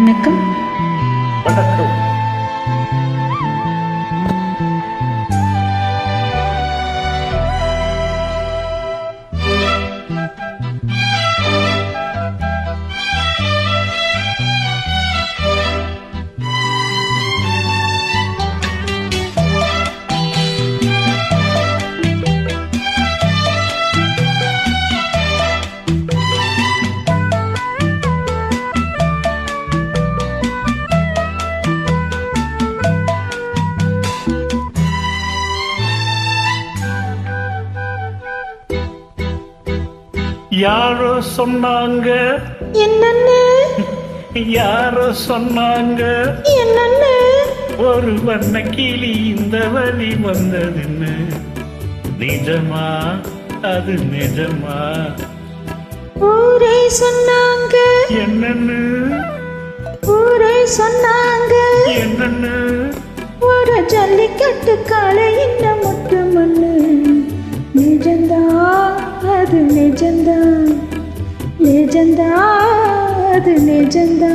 வணக்கம் யாரோ சொன்னாங்க? என்னன்னு? யாரோ சொன்னாங்க? என்னன்னு? ஒரு வண்ண கிளி இந்த வழி வந்ததுன்னு. நிஜமா? அது நிஜமா? ஊரே சொன்னாங்க. என்னன்னு? ஊரே சொன்னாங்க. என்னன்னு? ஒரு ஜல்லிக்கட்டு காலை அது நிஜந்தா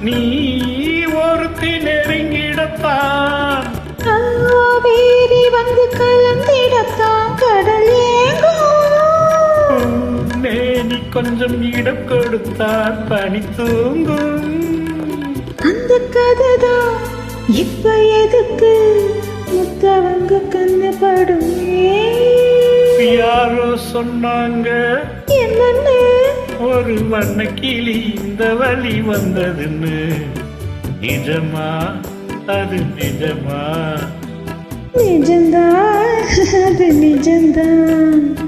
நீ ஒருத்தி நெருங்கிடத்தான் காவேரி வந்து கலந்திடத்தான் கடல். மேனி கொஞ்சம் இடம் கொடுத்தால் பனி தூங்கும். அந்த கதைதான் இப்ப எதுக்கு? முத்தவங்க கண்ணு படுமே. யாரோ சொன்னாங்க ஒரு வண்ண கிளி இந்த வழி வந்ததுன்னு. நிஜமா? அது நிஜமா? நிஜந்தா அது நிஜந்தான்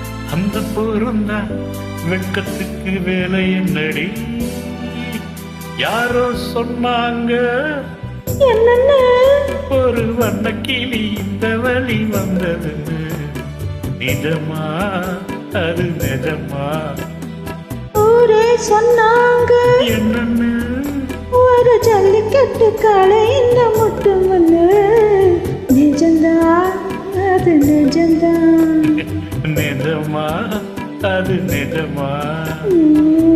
அந்த பொருந்தான் வெட்கத்துக்கு வேலை என்னடி? யாரோ சொன்னாங்க. ஒரு வண்ண கிளி இந்த வழி வந்ததுன்னு நிஜமா? அது நிஜமா? சொன்னாங்க. என்னன்னு? ஒரு ஜல்லிக்கட்டு காலை அது நிஜமா? உம்